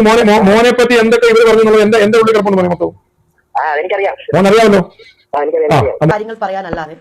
മോനെ മോനെ പറ്റി എന്തൊക്കെ ഇവർ പറഞ്ഞു എന്നുള്ളത് എന്റെ എന്റെ ഉള്ളിൽ കിടപ്പുണ്ട് മോനെ മൊത്തം. ആ മോൻ അറിയാമല്ലോ എനിക്കറിയാം ആ എനിക്കറിയാം. അത് കാര്യങ്ങൾ പറയാനല്ലാതെ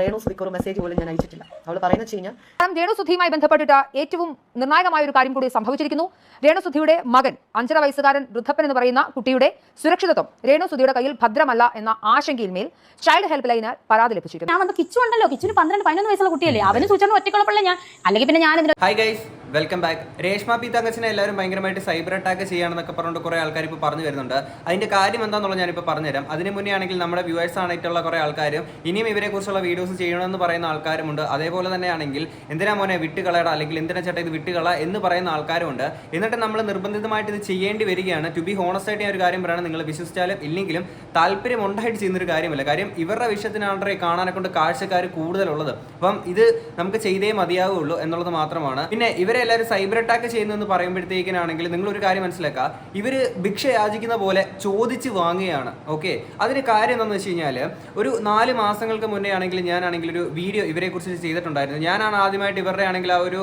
റേണു സുധിക്ക് ഒരു മെസ്സേജ് പോലും ഞാൻ അയച്ചിട്ടില്ല. അവൾ പറയുന്നത് വെച്ച് കഴിഞ്ഞാൽ കാരണം രേണുസുധിയുമായി ബന്ധപ്പെട്ടിട്ട് ഏറ്റവും നിർണായകമായ ഒരു കാര്യം കൂടി സംഭവിച്ചിരിക്കുന്നു. രേണുസുധിയുടെ മകൻ അഞ്ചര വയസ്സുകാരൻ വൃദ്ധപ്പൻ എന്ന് പറയുന്ന കുട്ടിയുടെ സുരക്ഷിതത്വം രേണുസുധിയുടെ കയ്യിൽ ഭദ്രമല്ല എന്ന ആശങ്കയിൽ മേൽ ചൈൽഡ് ഹെൽപ്പ് ലൈന് പരാതി ലഭിച്ചിട്ടുണ്ട് ഞാൻ വന്ന് കിച്ചു ഉണ്ടല്ലോ. കിച്ചുന് പന്ത്രണ്ട് പതിനൊന്ന് വയസ്സുള്ള കുട്ടിയല്ലേ? അവന് സൂചന ഒറ്റക്കുള്ളപ്പോഴേ ഞാൻ അല്ലെങ്കിൽ പിന്നെ ഞാൻ hi guys welcome back Reshma P തങ്കച്ചിനെ എല്ലാവരും ഭയങ്കരമായിട്ട് സൈബർ അറ്റാക്ക് ചെയ്യാണെന്നൊക്കെ പറഞ്ഞുകൊണ്ട് കുറേ ആൾക്കാർ ഇപ്പോൾ പറഞ്ഞു വരുന്നുണ്ട്. അതിന്റെ കാര്യം എന്താണെന്നുള്ളത് ഞാനിപ്പോൾ പറഞ്ഞുതരാം. അതിന് മുന്നേ ആണെങ്കിൽ നമ്മുടെ വ്യൂവേഴ്സ് ആയിട്ടുള്ള കുറേ ആൾക്കാരും ഇനിയും ഇവരെ കുറിച്ചുള്ള വീഡിയോസ് ചെയ്യണമെന്ന് പറയുന്ന ആൾക്കാരുമുണ്ട്. അതേപോലെ തന്നെയാണെങ്കിൽ എന്തിനാ മോനെ വിട്ടുകളയട? അല്ലെങ്കിൽ എന്തിനാ ചേട്ടാ ഇത് വിട്ടുകള എന്ന് പറയുന്ന ആൾക്കാരുമുണ്ട്. എന്നിട്ട് നമ്മൾ നിർബന്ധിതമായിട്ട് ഇത് ചെയ്യേണ്ടി വരികയാണ്. ടു ബി ഹോണസ്റ്റ് ആയിട്ട് ഞാൻ ഒരു കാര്യം പറയണം. നിങ്ങൾ വിശ്വസിച്ചാലും ഇല്ലെങ്കിലും താല്പര്യം ഉണ്ടായിട്ട് ചെയ്യുന്നൊരു കാര്യമല്ല. കാര്യം ഇവരുടെ വിഷയത്തിനാണ്ടെ കാണാനെ കൊണ്ട് കാഴ്ചക്കാർ കൂടുതലുള്ളത്. അപ്പം ഇത് നമുക്ക് ചെയ്തേ മതിയാവുള്ളൂ എന്നുള്ളത് മാത്രമാണ്. പിന്നെ ഇവരെ എല്ലാവരും സൈബർ അറ്റാക്ക് ചെയ്യുന്നതെന്ന് പറയുമ്പോഴത്തേക്കിനാണെങ്കിൽ നിങ്ങളൊരു കാര്യം മനസ്സിലാക്കുക ഇവർ ഭിക്ഷ യാചിക്കുന്ന പോലെ ചോദിച്ച് വാങ്ങുകയാണ്. ഓക്കെ അതിന് കാര്യം എന്താണെന്ന് വെച്ച് കഴിഞ്ഞാൽ ഒരു നാല് മാസങ്ങൾക്ക് മുന്നേ ആണെങ്കിൽ ഞാനാണെങ്കിൽ ഒരു വീഡിയോ ഇവരെ കുറിച്ച് ചെയ്തിട്ടുണ്ടായിരുന്നു. ഞാനാണ് ആദ്യമായിട്ട് ഇവരുടെ ആണെങ്കിൽ ആ ഒരു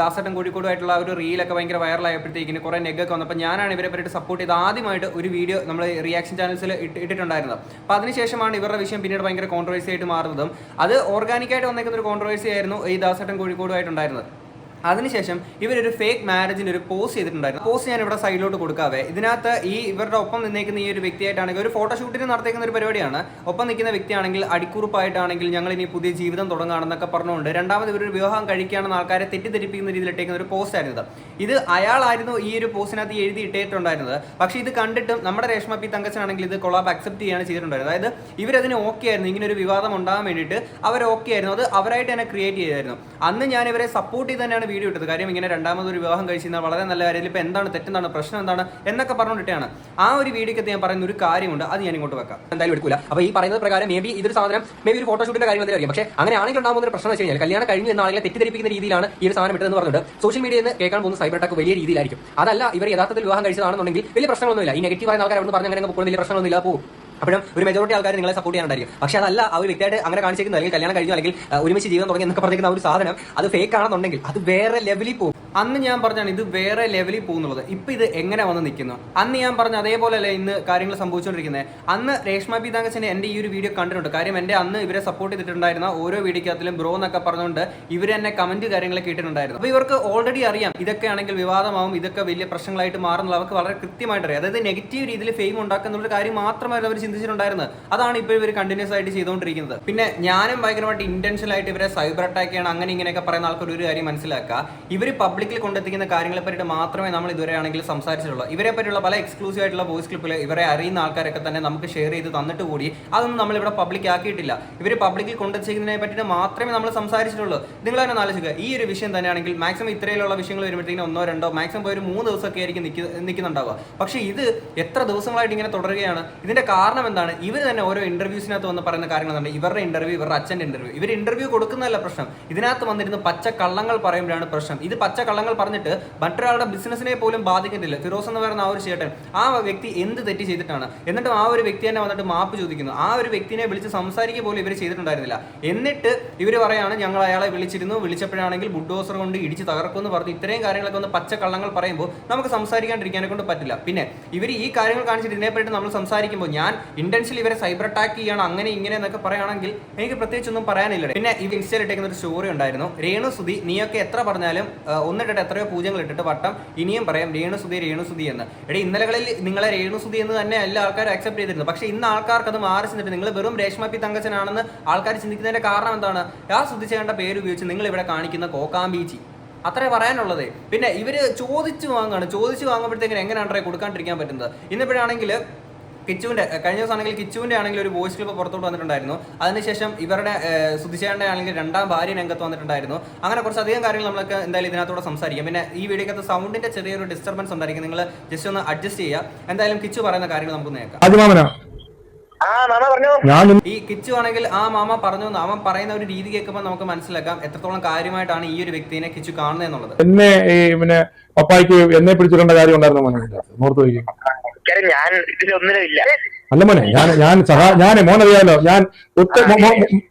ദാസട്ടം കോഴിക്കോടുമായിട്ടുള്ള ഒരു റീലൊക്കെ ഭയങ്കര വൈറലായപ്പോഴത്തേക്കിന് കുറേ നെഗൊക്കെ വന്നപ്പോൾ ഞാനാണ് ഇവരെ പറ്റി സപ്പോർട്ട് ചെയ്ത് ആദ്യമായിട്ട് ഒരു വീഡിയോ നമ്മൾ റിയാക്ഷൻ ചാനൽസിൽ ഇട്ടിട്ടുണ്ടായിരുന്നത്. അപ്പോൾ അതിനുശേഷമാണ് ഇവരുടെ വിഷയം പിന്നീട് ഭയങ്കര കോൺട്രവേഴ്സി ആയിട്ട് മാറുന്നതും. അത് ഓർഗാനിക്കായിട്ട് വന്നേക്കുന്ന ഒരു കോൺട്രവേഴ്സി ആയിരുന്നു ഈ ദാസട്ടൻ കോഴിക്കോടുമായിട്ടുണ്ടായിരുന്നത്. അതിനുശേഷം ഇവരൊരു ഫേക്ക് മാരേജിന് ഒരു പോസ് ചെയ്തിട്ടുണ്ടായിരുന്നു. പോസ് ഞാൻ ഇവിടെ സൈഡിലോട്ട് കൊടുക്കാവേ. ഇതിനകത്ത് ഈ ഇവരുടെ ഒപ്പം നിന്നേക്കുന്ന ഈ ഒരു വ്യക്തിയായിട്ടാണെങ്കിൽ ഒരു ഫോട്ടോഷൂട്ടിന് നടത്തിക്കുന്ന ഒരു പരിപാടിയാണ്. ഒപ്പം നിൽക്കുന്ന വ്യക്തിയാണെങ്കിൽ അടിക്കുറിപ്പായിട്ടാണെങ്കിൽ ഞങ്ങൾ ഇനി പുതിയ ജീവിതം തുടങ്ങുകയാണെന്നൊക്കെ പറഞ്ഞുകൊണ്ട് രണ്ടാമത് ഇവരൊരു വിവാഹം കഴിക്കുകയാണെന്ന് ആൾക്കാരെ തെറ്റിദ്ധരിപ്പിക്കുന്ന രീതിയിൽ ഇട്ടേക്കുന്ന ഒരു പോസ്റ്റ് ആയിരുന്നു ഇത്. ഇത് അയാളായിരുന്നു ഈ ഒരു പോസ്റ്റിനകത്ത് എഴുതി ഇട്ടിട്ടുണ്ടായിരുന്നത്. പക്ഷേ ഇത് കണ്ടിട്ടും നമ്മുടെ രേഷ്മ പി തങ്കച്ചനാണെങ്കിൽ ഇത് കൊളാബ് അക്സെപ്റ്റ് ചെയ്യാണ് ചെയ്തിട്ടുണ്ടായിരുന്നത്. അതായത് ഇവരതിന് ഓക്കെ ആയിരുന്നു. ഇങ്ങനെ ഒരു വിവാദം ഉണ്ടാകാൻ വേണ്ടിയിട്ട് അവർ ഓക്കെ ആയിരുന്നു. അത് അവരായിട്ട് തന്നെ ക്രിയേറ്റ് ചെയ്തായിരുന്നു. അന്ന് ഞാൻ ഇവരെ സപ്പോർട്ട് ചെയ്ത് തന്നെയാണ് വീഡിയോ ഇട്ടത്. കാര്യം ഇങ്ങനെ രണ്ടാമതൊരു വിവാഹം കഴിച്ചിരുന്നാൽ വളരെ നല്ല കാര്യം ഇപ്പോൾ എന്താണ് തെറ്റെന്താണ് പ്രശ്നം എന്താണ് എന്നൊക്കെ പറഞ്ഞുകൊണ്ടിട്ടാണ്. ആ ഒരു വീഡിയോക്കകത്ത് ഞാൻ പറയുന്ന ഒരു കാര്യമുണ്ട്. അത് ഞാൻ ഇങ്ങോട്ട് വെക്കാം. എന്തായാലും എടുക്കില്ല അപ്പോൾ ഈ പറയുന്നത് പ്രകാരം മേ ബി ഇതൊരു സാധനം മേ ബി ഒരു ഫോട്ടോഷൂട്ടിന്റെ കാര്യം അറിയാം പക്ഷേ അങ്ങനെ ആണെങ്കിൽ ഉണ്ടാകുന്ന ഒരു പ്രശ്നം വെച്ച് കഴിഞ്ഞാൽ കല്യാണം കഴിഞ്ഞു എന്ന ആളുകളെ തെറ്റിദ്ധരിപ്പിക്കുന്ന രീതിയിലാണ് ഈ ഒരു സാധനം ഇട്ടതെന്ന് പറഞ്ഞിട്ട് സോഷ്യൽ മീഡിയയിൽ നിന്ന് കേൾക്കാൻ പോകുന്ന സൈബർ അറ്റാക്ക് വലിയ രീതിയിലായിരിക്കും. അതല്ല ഇവർ യഥാർത്ഥത്തിൽ വിവാഹം കഴിച്ചതാണെന്നുണ്ടെങ്കിൽ വലിയ പ്രശ്നങ്ങളൊന്നുമില്ല. ഈ നെഗറ്റീവ് ആയ ആൾക്കാർ അവിടെ അങ്ങനെ പോകുന്ന വലിയ പ്രശ്നമൊന്നുമില്ല പോകും അപ്പോഴും ഒരു മെജോറിറ്റി ആൾക്കാർ നിങ്ങളെ സപ്പോർട്ട് ചെയ്യാനുണ്ടായിരിക്കും പക്ഷെ അതല്ല ആ ഒരു വ്യക്തിയായിട്ട് അങ്ങനെ കാണിച്ചിരിക്കുന്നത് അല്ലെങ്കിൽ കല്യാണം കഴിഞ്ഞു അല്ലെങ്കിൽ ഒരുമിച്ച് ജീവിതം തുടങ്ങി എന്നൊക്കെ പറഞ്ഞിരിക്കുന്ന ഒരു സാധനം അത് ഫേക്ക് ആണെന്നുണ്ടെങ്കിൽ അത് വേറെ ലെവലിൽ പോകും. അന്ന് ഞാൻ പറഞ്ഞാണ് ഇത് വേറെ ലെവലിൽ പോകുന്നുള്ളത്. ഇപ്പൊ ഇത് എങ്ങനെ വന്ന് നിൽക്കുന്നു? അന്ന് ഞാൻ പറഞ്ഞ അതേപോലെ ഇന്ന് കാര്യങ്ങൾ സംഭവിച്ചുകൊണ്ടിരിക്കുന്നത് അന്ന് രേഷ്മ പീതാങ്കച്ചന്റെ എന്റെ ഈ ഒരു വീഡിയോ കണ്ടിട്ടുണ്ട്. കാര്യം എന്റെ അന്ന് ഇവരെ സപ്പോർട്ട് ചെയ്തിട്ടുണ്ടായിരുന്ന ഓരോ വീഡിയോക്കകത്തിലും ബ്രോ എന്നൊക്കെ പറഞ്ഞുകൊണ്ട് ഇവർ എന്നെ കമന്റ് കാര്യങ്ങളെ ഇട്ടിട്ടുണ്ടായിരുന്നു. അപ്പോൾ ഇവർക്ക് ഓൾറെഡി അറിയാം. ഇതൊക്കെ ആണെങ്കിൽ വിവാദമാവും. ഇതൊക്കെ വലിയ പ്രശ്നങ്ങളായിട്ട് മാറുന്നുള്ള അവർക്ക് വളരെ കൃത്യമായിട്ട് അറിയാം അതായത് നെഗറ്റീവ് രീതിയിൽ ഫെയിം ഉണ്ടാക്കുന്നുള്ള കാര്യം മാത്രമായിരുന്നു അവർ ചിന്തിച്ചിട്ടുണ്ടായിരുന്നത്. അതാണ് ഇപ്പോൾ ഇവർ കണ്ടിന്യൂസ് ആയിട്ട് ചെയ്തുകൊണ്ടിരിക്കുന്നത്. പിന്നെ ഞാനും ഭയങ്കരമായിട്ട് ഇന്റൻഷനായിട്ട് ഇവരെ സൈബർ അറ്റാക്ക് ചെയ്യണം അങ്ങനെ ഇങ്ങനെയൊക്കെ പറയുന്ന ആൾക്കാർ ഒരു കാര്യം മനസ്സിലാക്കുക. ഇവർ പബ്ലിക്കിൽ കൊണ്ടെത്തിക്കുന്ന കാര്യങ്ങളെ പറ്റിയിട്ട് മാത്രമേ നമ്മൾ ഇതുവരെ ആണെങ്കിൽ സംസാരിച്ചിട്ടുള്ളൂ. ഇവരെ പറ്റിയുള്ള പല എക്സ്ക്ലൂസീവ് ആയിട്ടുള്ള വോയിസ് ക്ലിപ്പിൽ ഇവരെ അറിയുന്ന ആൾക്കാരൊക്കെ തന്നെ നമുക്ക് ഷെയർ ചെയ്ത് തന്നിട്ട് കൂടി അതൊന്നും നമ്മൾ ഇവിടെ പബ്ലിക് ആക്കിയിട്ടില്ല. ഇവർ പബ്ലിക്കിൽ കൊണ്ടെത്തിക്കുന്നതിനെ പറ്റിയിട്ട് മാത്രമേ നമ്മൾ സംസാരിച്ചിട്ടുള്ളൂ. നിങ്ങൾ തന്നെ ആലോചിക്കുക. ഈ ഒരു വിഷയം തന്നെയാണെങ്കിൽ മാക്സിമം ഇത്രയിലുള്ള വിഷയങ്ങൾ വരുമ്പോഴത്തേക്കും ഒന്നോ രണ്ടോ മാക്സിമം പോയി ഒരു മൂന്ന് ദിവസമൊക്കെ ആയിരിക്കും നിൽക്കുന്ന- നിൽക്കുന്നുണ്ടാവുക പക്ഷേ ഇത് എത്ര ദിവസങ്ങളായിട്ട് ഇങ്ങനെ തുടരുകയാണ്? ഇതിന്റെ കാരണം എന്താണ്? ഇവർ തന്നെ ഓരോ ഇന്റർവ്യൂസിനകത്ത് വന്ന് പറയുന്ന കാര്യങ്ങൾ ഇവരുടെ ഇന്റർവ്യൂ ഇവരുടെ അച്ഛന്റെ ഇന്റർവ്യൂ ഇവർ ഇന്റർവ്യൂ കൊടുക്കുന്നതല്ല പ്രശ്നം. ഇതിനകത്ത് വന്നിരുന്ന പച്ച കള്ളങ്ങൾ പറയുമ്പോഴാണ് പ്രശ്നം. ഇത് പച്ച കള്ളങ്ങൾ പറഞ്ഞിട്ട് മറ്റൊരാളുടെ ബിസിനസ്സിനെ പോലും ബാധിക്കുന്നില്ല ഫിറോസ് എന്ന് പറയുന്ന ആ ഒരു ചേട്ടൻ ആ വ്യക്തി എന്ത് തെറ്റ് ചെയ്തിട്ടാണ്? എന്നിട്ടും ആ ഒരു വ്യക്തി തന്നെ വന്നിട്ട് മാപ്പ് ചോദിക്കുന്നു. ആ ഒരു വ്യക്തിനെ വിളിച്ച് സംസാരിക്കുക പോലും ഇവർ ചെയ്തിട്ടുണ്ടായിരുന്നില്ല. എന്നിട്ട് ഇവർ പറയാണ് ഞങ്ങൾ അയാളെ വിളിച്ചിരുന്നു. വിളിച്ചപ്പോഴാണെങ്കിൽ ബുഡോസർ കൊണ്ട് ഇടിച്ച് തകർക്കുമെന്ന് പറഞ്ഞ് ഇത്രയും കാര്യങ്ങളൊക്കെ ഒന്ന് പച്ച കള്ളങ്ങൾ പറയുമ്പോൾ നമുക്ക് സംസാരിക്കാണ്ടിരിക്കാനെ കൊണ്ട് പറ്റില്ല. പിന്നെ ഇവർ ഈ കാര്യങ്ങൾ കാണിച്ചിട്ട് ഇതിനെപ്പറ്റി നമ്മൾ സംസാരിക്കുമ്പോൾ ഞാൻ ഇന്റൻഷ്യലി ഇവരെ സൈബർ അറ്റാക്ക് ചെയ്യണം അങ്ങനെ ഇങ്ങനെ എന്നൊക്കെ പറയുകയാണെങ്കിൽ എനിക്ക് പ്രത്യേകിച്ച് ഒന്നും പറയാനില്ല പിന്നെ ഈ ഇൻസ്റ്റയിൽ ഇട്ടേക്കുന്ന ഒരു സ്റ്റോറി ഉണ്ടായിരുന്നു. രേണു സുധി നീയൊക്കെ എത്ര പറഞ്ഞാലും ആ, ഒന്നിട്ടിട്ട് എത്രയോ പൂജ്യങ്ങൾ ഇട്ടിട്ട് വട്ടം ഇനിയും പറയാം രേണുസുതി രേണുസുതി എന്ന്. എടി ഇന്നലകളിൽ നിങ്ങളെ രേണുസുതി എന്ന് തന്നെ എല്ലാ ആൾക്കാരും അക്സെപ്റ്റ് ചെയ്തിരുന്നു. പക്ഷേ ഇന്ന് ആൾക്കാർക്ക് അത് മാറി ചെന്നിട്ട് നിങ്ങൾ വെറും രേഷ്മ പി തങ്കച്ചനാണെന്ന് ആൾക്കാർ ചിന്തിക്കുന്നതിന്റെ കാരണം എന്താണ്? ആ ചെയ്യേണ്ട പേര് ഉപയോഗിച്ച് നിങ്ങൾ ഇവിടെ കാണിക്കുന്ന കോക്കാമ്പീച്ചി അത്രേ പറയാനുള്ളത്. പിന്നെ ഇവർ ചോദിച്ചു വാങ്ങാണ്. ചോദിച്ചു വാങ്ങുമ്പോഴത്തേക്കിന് എങ്ങനെയാണ് കൊടുക്കാണ്ടിരിക്കാൻ പറ്റുന്നത്? ഇന്നിപ്പോഴാണെങ്കിൽ കിച്ചുവിന്റെ കഴിഞ്ഞ ദിവസം ആണെങ്കിൽ കിച്ചുവിന്റെ ആണെങ്കിൽ ഒരു വോയിസ് ക്ലിപ്പ് പുറത്തോട്ട് വന്നിട്ടുണ്ടായിരുന്നു. അതിനുശേഷം ഇവരുടെ സുധിശേഖരന്റെ ആണെങ്കിൽ രണ്ടാം ഭാര്യ രംഗത്ത് വന്നിട്ടുണ്ടായിരുന്നു. അങ്ങനെ കുറച്ച് അധികം കാര്യങ്ങൾ നമ്മളൊക്കെ എന്തായാലും ഇതിനകത്തൂടെ സംസാരിക്കാം. പിന്നെ ഈ വീഡിയോക്കകത്ത് സൗണ്ടിന്റെ ചെറിയൊരു ഡിസ്റ്റർബൻസ് ഉണ്ടായിരിക്കും. നിങ്ങൾ ജസ്റ്റ് ഒന്ന് അഡ്ജസ്റ്റ് ചെയ്യുക. എന്തായാലും കിച്ചു പറയുന്ന കാര്യങ്ങൾ നമുക്ക് നേക്കാം ആദ്യമാമനാ ആ മാമ പറഞ്ഞു. ഞാൻ ഈ കിച്ചു ആണെങ്കിൽ ആ മാമ പറഞ്ഞു അവൻ പറയുന്ന ഒരു രീതി കേൾക്കുമ്പോൾ നമുക്ക് മനസ്സിലാക്കാം എത്രത്തോളം കാര്യമായിട്ടാണ് ഈ ഒരു വ്യക്തിനെ കിച്ചു കാണുന്നത് എന്നുള്ളത്. എന്നെ ഈ പിന്നെ പപ്പായിക്ക് എന്നെ പിടിച്ചിടേണ്ട കാര്യം ഉണ്ടായിരുന്നു. ഓർത്ത് വയ്ക്കും കാര്യം ഞാൻ ഇതിലൊന്നിനും ഇല്ല അല്ല മോനെ ഞാൻ ഞാൻ സഹാ ഞാൻ മോനറിയാലോ ഞാൻ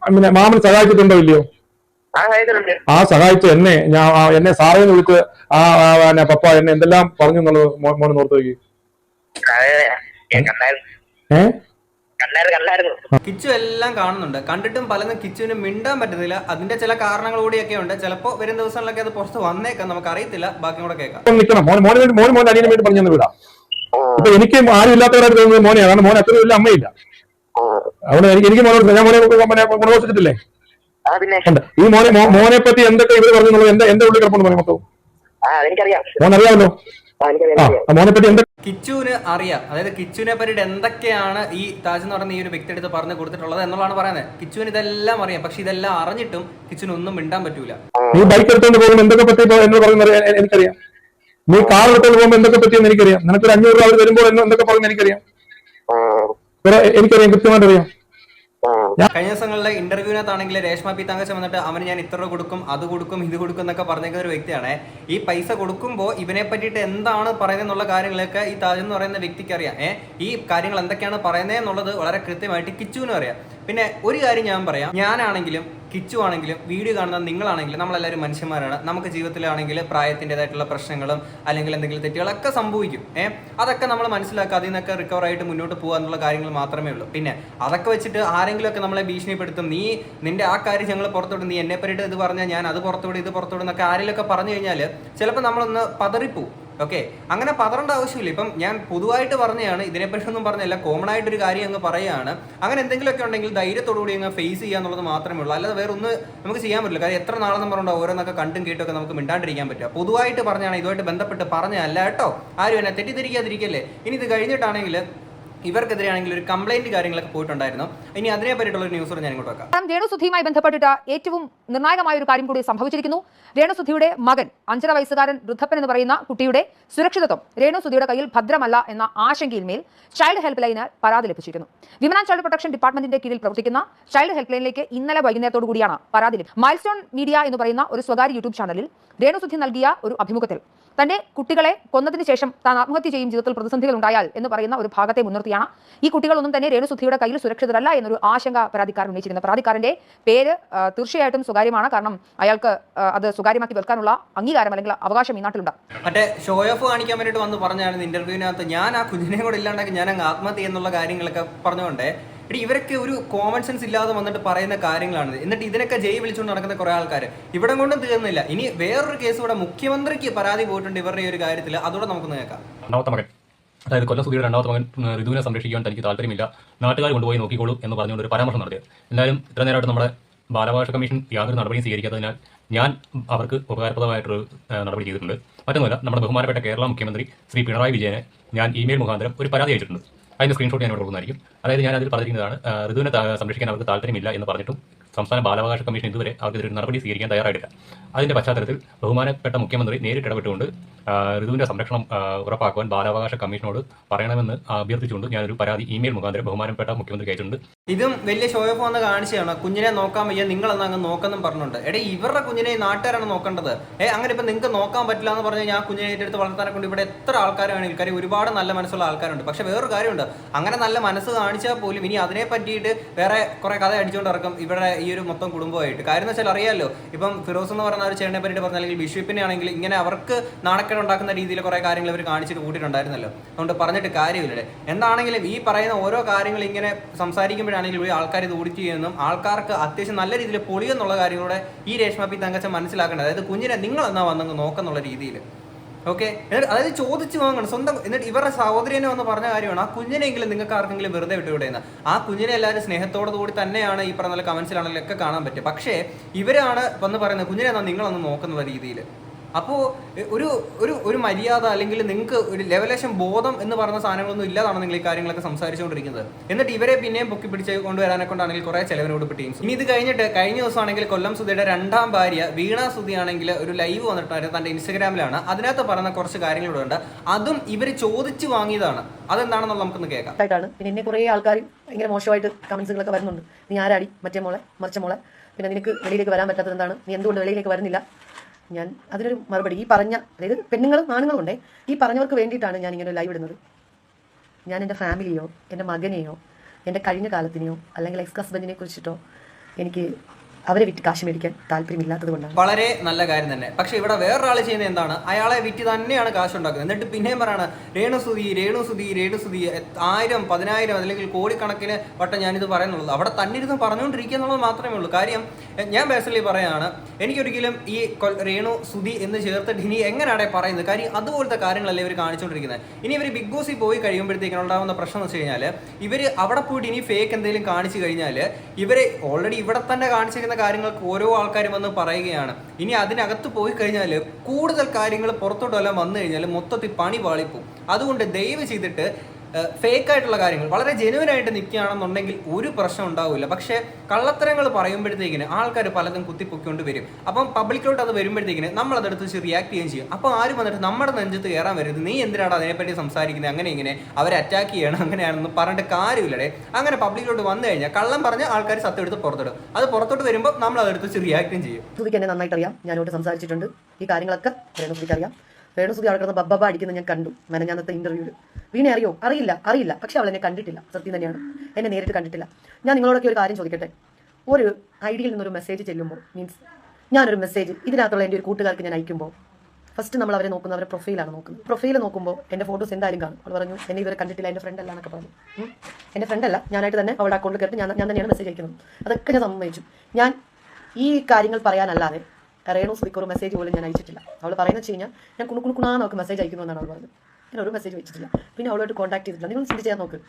പിന്നെ മാമൻ സഹായിച്ചിട്ടുണ്ടോ ഇല്ലയോ ആ സഹായിച്ചു ആ സഹായിച്ച എന്നെ ഞാൻ എന്നെ സാറേ എന്ന് വിളിച്ച് ആ പപ്പ എന്നെ എന്തെല്ലാം പറഞ്ഞു എന്നുള്ളത് മോനെ നോർത്ത് നോക്കി ഏഹ് കിച്ചു എല്ലാം കാണുന്നുണ്ട് കണ്ടിട്ടും പലതും കിച്ചുവിന് മിണ്ടാൻ പറ്റുന്നില്ല അതിന്റെ ചില കാരണങ്ങൾ കൂടിയൊക്കെ ഉണ്ട് ചിലപ്പോ വരും ദിവസങ്ങളിലൊക്കെ അത് പുറത്ത് വന്നേക്കാം നമുക്ക് അറിയത്തില്ല ബാക്കി കൂടെ കേൾക്കാം മോനെ ഇപ്പൊ എനിക്ക് ആരും ഇല്ലാത്തവരായിട്ട് തോന്നുന്നത് മോനെയാണ് കാരണം മോൻ അത്രയും വലിയ അമ്മയില്ല. അതുകൊണ്ട് എനിക്ക് എനിക്ക് മോനോട് ഞാൻ മോനെ ഉണ്ട് ഈ മോനെ മോനെ പറ്റി എന്തൊക്കെ ഇവർ പറഞ്ഞു എന്നുള്ളത് എന്റെ എന്റെ ഉള്ളിൽ കിടപ്പുണ്ട് മോനെ മൊത്തം ആ മോൻ അറിയാമല്ലോ കിച്ചുവിന് അറിയാം. അതായത് കിച്ചുവിനെ പറ്റിയിട്ട് എന്തൊക്കെയാണ് ഈ താജ് എന്ന് പറയുന്ന ഈ ഒരു വ്യക്തി എടുത്ത് പറഞ്ഞു കൊടുത്തിട്ടുള്ളത് എന്നുള്ളതാണ് പറയുന്നത്. കിച്ചുവിന് ഇതെല്ലാം അറിയാം. പക്ഷെ ഇതെല്ലാം അറിഞ്ഞിട്ടും കിച്ചുവിന് ഒന്നും മിണ്ടാൻ പറ്റൂല. ഈ ബൈക്ക് എടുത്തോണ്ട് പോകുമ്പോൾ എന്തൊക്കെ പറ്റി എന്നോട് പറയുന്നത് എനിക്കറിയാം. നീ കാർ എടുത്തോണ്ട് പോകുമ്പോൾ എന്തൊക്കെ പറ്റിയെന്ന് എനിക്കറിയാം. നിനക്കൊരു അഞ്ഞൂറ് രൂപ അവർ വരുമ്പോൾ എന്തൊക്കെ പറഞ്ഞു എനിക്കറിയാം. എനിക്കറിയാം കൃത്യമായിട്ട് അറിയാം. കഴിഞ്ഞ ദിവസങ്ങളിലെ ഇന്റർവ്യൂവിനകത്താണെങ്കിൽ രേഷ്മ പി തങ്കച്ച വന്നിട്ട് അവന് ഞാൻ ഇത്ര കൊടുക്കും അത് കൊടുക്കും ഇത് കൊടുക്കും എന്നൊക്കെ പറഞ്ഞേക്കുന്ന ഒരു വ്യക്തിയാണ്. ഈ പൈസ കൊടുക്കുമ്പോൾ ഇവനെ പറ്റിയിട്ട് എന്താണ് പറയുന്നത് എന്നുള്ള കാര്യങ്ങളൊക്കെ ഈ താജ് എന്ന് പറയുന്ന വ്യക്തിക്ക് അറിയാം. ഏഹ് ഈ കാര്യങ്ങൾ എന്തൊക്കെയാണ് പറയുന്നത് എന്നുള്ളത് വളരെ കൃത്യമായിട്ട് കിച്ചുവിനും അറിയാം. പിന്നെ ഒരു കാര്യം ഞാൻ പറയാം. ഞാനാണെങ്കിലും കിച്ചു ആണെങ്കിലും വീഡിയോ കാണുന്ന നിങ്ങളാണെങ്കിലും നമ്മളെല്ലാവരും മനുഷ്യന്മാരാണ്. നമുക്ക് ജീവിതത്തിലാണെങ്കിൽ പ്രായത്തിന്റെതായിട്ടുള്ള പ്രശ്നങ്ങളും അല്ലെങ്കിൽ എന്തെങ്കിലും തെറ്റുകളൊക്കെ സംഭവിക്കും. ഏ? അതൊക്കെ നമ്മൾ മനസ്സിലാക്കുക അതിൽ നിന്നൊക്കെ റിക്കവർ ആയിട്ട് മുന്നോട്ട് പോകുക എന്നുള്ള കാര്യങ്ങൾ മാത്രമേ ഉള്ളൂ. പിന്നെ അതൊക്കെ വെച്ചിട്ട് ആരെങ്കിലുമൊക്കെ നമ്മളെ ഭീഷണിപ്പെടുത്തും. നീ നിന്റെ ആ കാര്യം ഞങ്ങൾ പുറത്തോട്ട് നീ എന്നെ പറ്റിയിട്ട് ഇത് പറഞ്ഞാൽ ഞാൻ അത് പുറത്തോട്ട് ഇത് പുറത്തോട്ട് എന്നൊക്കെ ആരെങ്കിലുമൊക്കെ പറഞ്ഞു കഴിഞ്ഞാൽ ചിലപ്പോൾ നമ്മളൊന്ന് പതറിപ്പോവും. ഓക്കെ അങ്ങനെ പതറേണ്ട ആവശ്യമില്ല. ഇപ്പം ഞാൻ പൊതുവായിട്ട് പറഞ്ഞതാണ് ഇതിനെപ്പറ്റി ഒന്നും പറഞ്ഞല്ല കോമൺ ആയിട്ടൊരു കാര്യം അങ്ങ് പറയുകയാണ് അങ്ങനെ എന്തെങ്കിലുമൊക്കെ ഉണ്ടെങ്കിൽ ധൈര്യത്തോടുകൂടി അങ്ങ് ഫേസ് ചെയ്യുക എന്നുള്ളത് മാത്രമേ ഉള്ളൂ അല്ലാതെ വേറെ ഒന്ന് നമുക്ക് ചെയ്യാൻ പറ്റില്ല. കാര്യം എത്ര നാളെന്ന് പറഞ്ഞോ ഓരോന്നൊക്കെ കണ്ടും കേട്ടൊക്കെ നമുക്ക് മിണ്ടാണ്ടിരിക്കാൻ പറ്റുക. പൊതുവായിട്ട് പറഞ്ഞാണ് ഇതുമായിട്ട് ബന്ധപ്പെട്ട് പറഞ്ഞതല്ല കേട്ടോ. ആരും എന്നെ തെറ്റിദ്ധരിക്കാതിരിക്കല്ലേ? ഇനി ഇത് കഴിഞ്ഞിട്ടാണെങ്കിൽ ഇവർക്കെതിരെയാണെങ്കിൽ ഒരു കംപ്ലൈന്റ് കാര്യങ്ങളൊക്കെ പോയിട്ടുണ്ടായിരുന്നു. ഇനി അതിനെ പറ്റിയിട്ടുള്ള ഒരു ന്യൂസ് ഞാൻ ഇങ്ങോട്ട് വെക്കാം. രേണുസുധിയുമായി ബന്ധപ്പെട്ടിട്ട് ഏറ്റവും നിർണായകമായ ഒരു കാര്യം കൂടി സംഭവിച്ചിരിക്കുന്നു. രേണുസുധിയുടെ മകൻ അഞ്ചര വയസ്സുകാരൻ വൃദ്ധപ്പൻ എന്ന് പറയുന്ന കുട്ടിയുടെ സുരക്ഷിതത്വം രേണുസുധിയുടെ കയ്യിൽ ഭദ്രമല്ല എന്ന ആശങ്കയിൽ മേൽ ചൈൽഡ് ഹെൽപ്പ് ലൈന് പരാതി ലഭിച്ചിരിക്കുന്നു. വിമൻ ചൈൽഡ് പ്രൊട്ടക്ഷൻ ഡിപ്പാർട്ട്മെന്റിന്റെ കീഴിൽ പ്രവർത്തിക്കുന്ന ചൈൽഡ് ഹെൽപ്പ് ലൈനിലേക്ക് ഇന്നലെ വൈകുന്നേരത്തോടു കൂടിയാണ് പരാതി മൈൽസ്റ്റോൺ മീഡിയ എന്ന് പറയുന്ന ഒരു സ്വകാര്യ യൂട്യൂബ് ചാനലിൽ രേണുസുധി നൽകിയ ഒരു അഭിമുഖത്തിൽ തന്റെ കുട്ടികളെ കൊന്നതിന് ശേഷം താൻ ആത്മഹത്യ ചെയ്യും ജീവിതത്തിൽ പ്രതിസന്ധികൾ ഉണ്ടായാൽ എന്ന് പറയുന്ന ഒരു ഭാഗത്തെ മുൻനിർത്തിയാണ്. ഈ കുട്ടികളൊന്നും തന്നെ രേണുസുധിയുടെ കയ്യിൽ സുരക്ഷിതരല്ല എന്നൊരു ആശങ്ക പരാതിക്കാരൻ ഉന്നയിച്ചിരുന്നത് പരാതിക്കാരന്റെ പേര് തീർച്ചയായിട്ടും സ്വകാര്യമാണ്. കാരണം അയാൾക്ക് അത് സ്വകാര്യമാക്കി വെക്കാനുള്ള അംഗീകാരം അല്ലെങ്കിൽ അവകാശം ഈ നാട്ടിലുണ്ട്. മറ്റേ ഷോ ഓഫ് കാണിക്കാൻ വേണ്ടിയിട്ട് വന്ന് പറഞ്ഞായിരുന്നു ഇന്റർവ്യൂവിനകത്ത് ഞാൻ ആ കുഞ്ഞിനെ കൂടെ ഇല്ലാണ്ടാക്കി ഞാൻ അങ്ങ് ആത്മഹത്യ എന്നുള്ള കാര്യങ്ങളൊക്കെ പറഞ്ഞുകൊണ്ടേ എടി ഇവരൊക്കെ ഒരു കോമൺ സെൻസ് ഇല്ലാതെ വന്നിട്ട് പറയുന്ന കാര്യങ്ങളാണ് എന്നിട്ട് ഇതിനൊക്കെ ജയ് വിളിച്ചുകൊണ്ട് നടക്കുന്ന കുറെ ആൾക്കാർ ഇവിടെ കൊണ്ടും തീർന്നില്ല. ഇനി വേറൊരു കേസ് ഇവിടെ മുഖ്യമന്ത്രിക്ക് പരാതി പോയിട്ടുണ്ട് ഇവരുടെ ഈ ഒരു കാര്യത്തിൽ അതോടെ നമുക്ക് കേൾക്കാം. രണ്ടാമത്തെ മകൻ. അതായത് കൊല്ല സുധിയുടെ രണ്ടാമത്തെ മകൻ ഋതുവിനെ സംരക്ഷിക്കാൻ തനിക്ക് താല്പര്യമില്ല. നാട്ടുകാർ കൊണ്ടുപോയി നോക്കിക്കോളൂ എന്ന് പറഞ്ഞുകൊണ്ട് ഒരു പരാമർശം നടത്തിയത് എന്തായാലും ഇത്ര നേരമായിട്ട് നമ്മുടെ ബാലാവകാശ കമ്മീഷൻ യാതൊരു നടപടിയും സ്വീകരിക്കാത്തതിനാൽ ഞാൻ അവർക്ക് ഉപകാരപ്രദമായിട്ടൊരു നടപടി ചെയ്തിട്ടുണ്ട്. മറ്റൊന്നുമല്ല നമ്മുടെ ബഹുമാനപ്പെട്ട കേരള മുഖ്യമന്ത്രി ശ്രീ പിണറായി വിജയനെ ഞാൻ ഇമെയിൽ മുഖാന്തരം ഒരു പരാതി അയച്ചിട്ടുണ്ട്. അതിന്റെ സ്ക്രീൻഷോട്ട് ഞാൻ ഇവിടെ കൊടുക്കുന്നതായിരിക്കും. അതായത് ഞാൻ അതിൽ പറഞ്ഞിരിക്കുന്നതാണ് ഋതുവിനെ സംരക്ഷിക്കാൻ അവർക്ക് താല്പര്യമില്ല എന്ന് പറഞ്ഞിട്ടും സംസ്ഥാന ബാലാവകാശ കമ്മീഷൻ ഇതുവരെ അവർക്കെതിരെ നടപടി സ്വീകരിക്കാൻ തയ്യാറായിട്ടില്ല. അതിന്റെ പശ്ചാത്തലത്തിൽ ബഹുമാനപ്പെട്ട മുഖ്യമന്ത്രി നേരിട്ട് ഇടപെട്ടുകൊണ്ട് ഋതുവിന്റെ സംരക്ഷണം ഉറപ്പാക്കുവാൻ ബാലാവകാശ കമ്മീഷനോട് പറയണമെന്ന് അഭ്യർത്ഥിച്ചുകൊണ്ട് ഞാനൊരു പരാതി ഇമെയിൽ മുഖാന്തരം ബഹുമാനപ്പെട്ട മുഖ്യമന്ത്രി അയച്ചിട്ടുണ്ട് ഇതും വലിയ ഷോ ഓഫ് ഒന്ന് കുഞ്ഞിനെ നോക്കാൻ വയ്യ നിങ്ങളെന്ന് അങ്ങ് നോക്കെന്നും പറഞ്ഞുണ്ട് എടേ ഇവരുടെ കുഞ്ഞിനെ നാട്ടുകാരാണ് നോക്കേണ്ടത്. ഏ അങ്ങനെ ഇപ്പൊ നിങ്ങൾക്ക് നോക്കാൻ പറ്റില്ല എന്ന് പറഞ്ഞാൽ ഞാൻ കുഞ്ഞിനെ ഏറ്റെടുത്ത് വളർത്താനെ കൊണ്ട് ഇവിടെ എത്ര ആൾക്കാരാണെങ്കിൽ കാര്യം ഒരുപാട് നല്ല മനസ്സുള്ള ആൾക്കാരുണ്ട്. പക്ഷെ വേറൊരു കാര്യമുണ്ട്. അങ്ങനെ നല്ല മനസ്സ് കാണിച്ചാൽ പോലും ഇനി അതിനെ പറ്റിയിട്ട് വേറെ കുറെ കഥ അടിച്ചുകൊണ്ട് ഇറക്കും ഇവിടെ ഈ ഒരു മൊത്തം കുടുംബമായിട്ട് കാര്യം എന്ന് വെച്ചാൽ അറിയാമല്ലോ ഇപ്പം ഫിറോസ് എന്ന് പറഞ്ഞ ഒരു ചേട്ടനെ പറ്റിയിട്ട് പറഞ്ഞ അല്ലെങ്കിൽ ബിഷപ്പിനെ ആണെങ്കിൽ ഇങ്ങനെ അവർക്ക് നാണക്കേട് ഉണ്ടാക്കുന്ന രീതിയിൽ കുറേ കാര്യങ്ങൾ ഇവർ കാണിച്ചിട്ട് കൂട്ടിയിട്ടുണ്ടായിരുന്നല്ലോ. അതുകൊണ്ട് പറഞ്ഞിട്ട് കാര്യമില്ലേ എന്താണെങ്കിലും ഈ പറയുന്ന ഓരോ കാര്യങ്ങൾ ഇങ്ങനെ സംസാരിക്കുമ്പോഴാണെങ്കിലും ഈ ആൾക്കാർ ഇത് ഓഡിറ്റ് ചെയ്യുന്നതും ആൾക്കാർക്ക് അത്യാവശ്യം നല്ല രീതിയിൽ പൊളിയെന്നുള്ള കാര്യങ്ങളൂടെ ഈ രേഷ്മ പി തങ്കച്ച മനസ്സിലാക്കേണ്ടത്. അതായത് കുഞ്ഞിനെ നിങ്ങൾ എന്നാ വന്നങ്ങ് നോക്കെന്നുള്ള രീതിയിൽ. ഓക്കെ? എന്നിട്ട് അതായത് ചോദിച്ചു വാങ്ങണം. സ്വന്തം എന്നിട്ട് ഇവരുടെ സഹോദരിനെ വന്ന് പറഞ്ഞ കാര്യമാണ് ആ കുഞ്ഞിനെങ്കിലും നിങ്ങൾക്ക് ആർക്കെങ്കിലും വെറുതെ വിട്ടുവിടുന്നത് ആ കുഞ്ഞിനെ എല്ലാവരും സ്നേഹത്തോടു കൂടി തന്നെയാണ് ഈ പറഞ്ഞ കമൻസിലാണെങ്കിലും ഒക്കെ കാണാൻ പറ്റുക. പക്ഷേ ഇവരാണ് വന്ന് പറയുന്നത് കുഞ്ഞിനെ നിങ്ങളൊന്ന് നോക്കുന്ന രീതിയിൽ. അപ്പോൾ ഒരു ഒരു ഒരു മര്യാദ അല്ലെങ്കിൽ നിങ്ങൾക്ക് ഒരു ലെവലേഷൻ ബോധം എന്ന് പറഞ്ഞ സാധനങ്ങളൊന്നും ഇല്ലാതാണ് നിങ്ങൾ ഈ കാര്യങ്ങളൊക്കെ സംസാരിച്ചുകൊണ്ടിരിക്കുന്നത്. എന്നിട്ട് ഇവരെ പിന്നെയും പൊക്കി പിടിച്ച് കൊണ്ടുവരാനെ കൊണ്ടാണെങ്കിൽ കുറെ ചെലവിനോട് ടീംസ്. ഇനി ഇത് കഴിഞ്ഞിട്ട് കഴിഞ്ഞ ദിവസമാണെങ്കിൽ കൊല്ലം സുധിയുടെ രണ്ടാം ഭാര്യ വീണ സുധി ആണെങ്കിൽ ഒരു ലൈവ് വന്നിട്ടുണ്ടായിരുന്നു തന്റെ ഇൻസ്റ്റഗ്രാമിലാണ്. അതിനകത്ത് പറഞ്ഞ കുറച്ച് കാര്യങ്ങളുണ്ട് അതും ഇവർ ചോദിച്ചു വാങ്ങിയതാണ്. അതെന്താണെന്നുള്ള നമുക്കൊന്ന് കേൾക്കാം. പിന്നെ എന്നെ കുറേ ആൾക്കാർ ഭയങ്കര മോശമായിട്ട് കമൻസുകളൊക്കെ വരുന്നുണ്ട്. നീ ആരാടി? മറ്റേ മോളെ മറിച്ച മോളെ. പിന്നെ നിനക്ക് വെളിയിലേക്ക് വരാൻ പറ്റാത്തത് എന്താണ്? നീ എന്തുകൊണ്ട് വെളിയിലേക്ക് വരുന്നില്ല? ഞാൻ അതിനൊരു മറുപടി. ഈ പറഞ്ഞ അതായത് പെണ്ണുങ്ങളും ആണുങ്ങളും ഉണ്ടേ ഈ പറഞ്ഞവർക്ക് വേണ്ടിയിട്ടാണ് ഞാൻ ഇങ്ങനെ ലൈവ് ഇടുന്നത്. ഞാൻ എന്റെ ഫാമിലിയോ എന്റെ മകനെയോ എന്റെ കഴിഞ്ഞ കാലത്തിനെയോ അല്ലെങ്കിൽ എക്സ് ഹസ്ബൻഡിനെ കുറിച്ചിട്ടോ എനിക്ക് അവരെ വിറ്റ് കാശ് മേടിക്കാൻ താല്പര്യമില്ലാത്തത് കൊണ്ടാണ്. വളരെ നല്ല കാര്യം തന്നെ. പക്ഷെ ഇവിടെ വേറൊരാൾ ചെയ്യുന്നത് എന്താണ്? അയാളെ വിറ്റ് തന്നെയാണ് കാശ് ഉണ്ടാക്കുന്നത്. എന്നിട്ട് പിന്നെയും പറയാണ് രേണുസുതി രേണുസുതി രേണുസുതി ആയിരം പതിനായിരം അല്ലെങ്കിൽ കോടിക്കണക്കിന് വട്ടം ഞാനിത് പറയുന്നുള്ളൂ അവിടെ തന്നിരുന്ന് പറഞ്ഞുകൊണ്ടിരിക്കുക എന്നുള്ളത് മാത്രമേ ഉള്ളൂ. കാര്യം ഞാൻ പേഴ്സണലി പറയാണ് എനിക്കൊരിക്കലും ഈ രേണു സുധി എന്ന് ചേർത്തിട്ട് ഇനി എങ്ങനെയാണ് പറയുന്നത്? കാര്യം അതുപോലത്തെ കാര്യങ്ങളല്ലേ ഇവർ കാണിച്ചുകൊണ്ടിരിക്കുന്നത്. ഇനി ഇവർ ബിഗ് ബോസിൽ പോയി കഴിയുമ്പോഴത്തേക്കും ഉണ്ടാകുന്ന പ്രശ്നം എന്ന് വെച്ച് കഴിഞ്ഞാൽ ഇവർ അവിടെ പോയിട്ട് ഇനി ഫേക്ക് എന്തെങ്കിലും കാണിച്ചു കഴിഞ്ഞാൽ ഇവരെ ഓൾറെഡി ഇവിടെ തന്നെ കാണിച്ചിരിക്കുന്ന കാര്യങ്ങൾക്ക് ഓരോ ആൾക്കാരും വന്ന് പറയുകയാണ്. ഇനി അതിനകത്ത് പോയി കഴിഞ്ഞാൽ കൂടുതൽ കാര്യങ്ങൾ പുറത്തോട്ടെല്ലാം വന്നു കഴിഞ്ഞാൽ മൊത്തത്തിൽ പണി പാളിപ്പോവും. അതുകൊണ്ട് ദയവ് ചെയ്തിട്ട് ഫേക്ക് ആയിട്ടുള്ള കാര്യങ്ങൾ. വളരെ ജെനുവൻ ആയിട്ട് നിൽക്കുകയാണെന്നുണ്ടെങ്കിൽ ഒരു പ്രശ്നം ഉണ്ടാവില്ല. പക്ഷേ കള്ളത്തരങ്ങൾ പറയുമ്പോഴത്തേക്കിന് ആൾക്കാർ പലതും കുത്തിപ്പൊക്കിക്കൊണ്ട് വരും. അപ്പം പബ്ലിക്കിലോട്ട് അത് വരുമ്പോഴത്തേക്കിന് നമ്മൾ അതെടുത്ത് വെച്ച് റിയാക്ട് ചെയ്യുകയും ചെയ്യും. അപ്പോൾ ആരും വന്നിട്ട് നമ്മുടെ നെഞ്ചത്ത് കയറാൻ വരരുത്. നീ എന്തിനാണ് അതിനെപ്പറ്റി സംസാരിക്കുന്നത് അങ്ങനെ ഇങ്ങനെ അവരെ അറ്റാക്ക് ചെയ്യണം. അങ്ങനെയാണെന്ന് പറഞ്ഞിട്ട് കാര്യമില്ലടേ. അങ്ങനെ പബ്ലിക്കിലോട്ട് വന്നു കഴിഞ്ഞാൽ കള്ളം പറഞ്ഞ് ആൾക്കാർ സത്യം എടുത്ത് പുറത്തിടും. അത് പുറത്തോട്ട് വരുമ്പോൾ നമ്മൾ അതെടുത്ത് വെച്ച് റിയാക്റ്റും ചെയ്യും. എന്നെ നന്നായിട്ട് അറിയാം ഞാനോട് സംസാരിച്ചിട്ടുണ്ട്. ഈ കാര്യങ്ങളൊക്കെ അറിയാം. രേണുസുതി അവിടെ കിടന്ന് ബബ്ബ അടിക്കുന്നത് ഞാൻ കണ്ടു. മെനഞ്ഞാന്നത്തെ ഇന്റർവ്യൂവിൽ വീണെ അറിയോ? അറിയില്ല അറിയില്ല. പക്ഷെ അവൾ എന്നെ കണ്ടിട്ടില്ല. സത്യം തന്നെയാണ്. എന്നെ നേരിട്ട് കണ്ടിട്ടില്ല. ഞാൻ നിങ്ങളോടൊക്കെ ഒരു കാര്യം ചോദിക്കട്ടെ? ഒരു ഐഡിയയിൽ നിന്നൊരു മെസ്സേജ് ചെല്ലുമ്പോൾ മീൻസ് ഞാനൊരു മെസ്സേജ് ഇതിനകത്തുള്ള എന്റെ ഒരു കൂട്ടുകാർക്ക് ഞാൻ അയക്കുമ്പോൾ ഫസ്റ്റ് നമ്മൾ അവരെ നോക്കുന്നത് അവരുടെ പ്രൊഫൈലാണ് നോക്കുന്നത്. പ്രൊഫൈൽ നോക്കുമ്പോൾ എന്റെ ഫോട്ടോസ് എന്തായാലും കാണും. അവൾ പറഞ്ഞു എന്നെ ഇവരെ കണ്ടിട്ടില്ല എന്റെ ഫ്രണ്ട് അല്ല എന്നൊക്കെ പറഞ്ഞു. എന്റെ ഫ്രണ്ട് അല്ല ഞാനായിട്ട് തന്നെ അവളുടെ അക്കൗണ്ടിൽ കയറി ഞാൻ ഞാൻ തന്നെയാണ് മെസ്സേജ് അയക്കുന്നത്. അതൊക്കെ ഞാൻ സമ്മതിച്ചു. ഞാൻ ഈ കാര്യങ്ങൾ പറയാനല്ലാതെ റേണു സുറിക്ക് ഒരു മെസ്സേജ് പോലും ഞാൻ അയച്ചിട്ടില്ല. അവൾ പറയുന്നത് വെച്ച് കഴിഞ്ഞാൽ ഞാൻ കുണുക്കുണുക്കുണാന്ന് അവൾക്ക് മെസ്സേജ് അയക്കുന്നു എന്നാണ് അവൾ പറഞ്ഞത്. ഞാൻ ഒരു മെസ്സേജ് വെച്ചിട്ടില്ല. പിന്നെ അവളോട്ട് കോൺടാക്ട് ചെയ്തിട്ടില്ല. നിങ്ങൾ ചിന്തിച്ചാൽ നോക്ക്.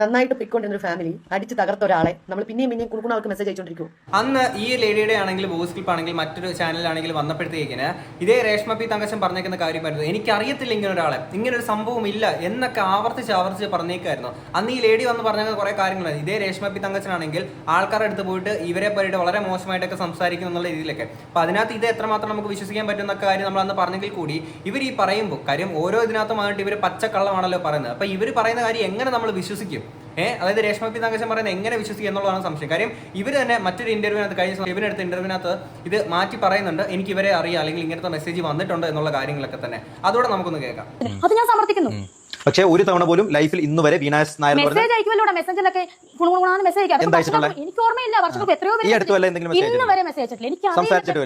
നന്നായിട്ട് പിക്കൊണ്ടിരുന്ന ഒരു ഫാമിലി അടിച്ച് തകർത്ത ഒരാളെ നമ്മൾ പിന്നെയും പിന്നെയും കുണുക്കുണ അവർക്ക് മെസ്സേജ് അയച്ചുകൊണ്ടിരിക്കും അന്ന് ഈ ലേഡിയുടെ ആണെങ്കിൽ വോയിസ് ക്ലിപ്പ് ആണെങ്കിൽ മറ്റൊരു ചാനലാണെങ്കിൽ വന്നപ്പോഴത്തേക്കിന് ഇതേ രേഷ്മ പി തങ്കശം പറഞ്ഞേക്കുന്ന കാര്യമായിരുന്നു എനിക്കറിയത്തില്ല ഇങ്ങനെ ഒരാളെ. ഇങ്ങനെ ഒരു സംഭവം ഇല്ല എന്നൊക്കെ ആവർത്തിച്ച് ആവർത്തിച്ച് പറഞ്ഞേക്കായിരുന്നു. അന്ന് ഈ ലേഡി വന്ന് പറഞ്ഞ കുറെ കാര്യങ്ങളായിരുന്നു ഇതേ രേഷ്മ പി തങ്കച്ചനാണെങ്കിൽ ആൾക്കാരുടെ അടുത്ത് പോയിട്ട് ഇവരെ പോയിട്ട് വളരെ മോശമായിട്ടൊക്കെ സംസാരിക്കുന്നു എന്നുള്ള രീതിയിലൊക്കെ. അപ്പൊ അതിനകത്ത് ഇത് എത്രമാത്രം നമുക്ക് വിശ്വസിക്കാൻ പറ്റുന്ന കാര്യം നമ്മൾ അന്ന് പറഞ്ഞെങ്കിൽ കൂടി ഇവർ ഈ പറയുമ്പോൾ കാര്യം ഓരോ ഇതിനകത്തുമായിട്ട് ഇവർ പച്ചക്കള്ളമാണല്ലോ പറയുന്നത്. അപ്പൊ ഇവർ പറയുന്ന കാര്യം എങ്ങനെ നമ്മൾ വിശ്വസിക്കും? ഏഹ് അതായത് രേഷ്മ പി നാഗേശൻ പറയുന്നത് എങ്ങനെ വിശ്വസിക്കും എന്നുള്ളതാണ് സംശയം. കാര്യം ഇവർ തന്നെ മറ്റൊരു ഇന്റർവ്യൂവിനകത്ത് കഴിഞ്ഞ ഇവരെടുത്ത ഇന്റർവ്യൂവിനകത്ത് ഇത് മാറ്റി പറയുന്നുണ്ട്. എനിക്ക് ഇവരെ അറിയാം. അല്ലെങ്കിൽ ഇങ്ങനത്തെ മെസ്സേജ് വന്നിട്ടുണ്ട് എന്നുള്ള കാര്യങ്ങളൊക്കെ തന്നെ. അതോടെ നമുക്കൊന്ന് കേൾക്കാം. അത് ഞാൻ സമർത്ഥിക്കുന്നു. പക്ഷേ ഒരു തവണ പോലും ലൈഫിൽ ഇന്ന് വരെ വീണാസ് നായർ പറഞ്ഞ മെസ്സേജ് മെസ്സേജ് എനിക്ക് ഓർമ്മയില്ല വർഷങ്ങൾക്ക് എത്രയോ മെസ്സേജ് അയച്ചിട്ടില്ല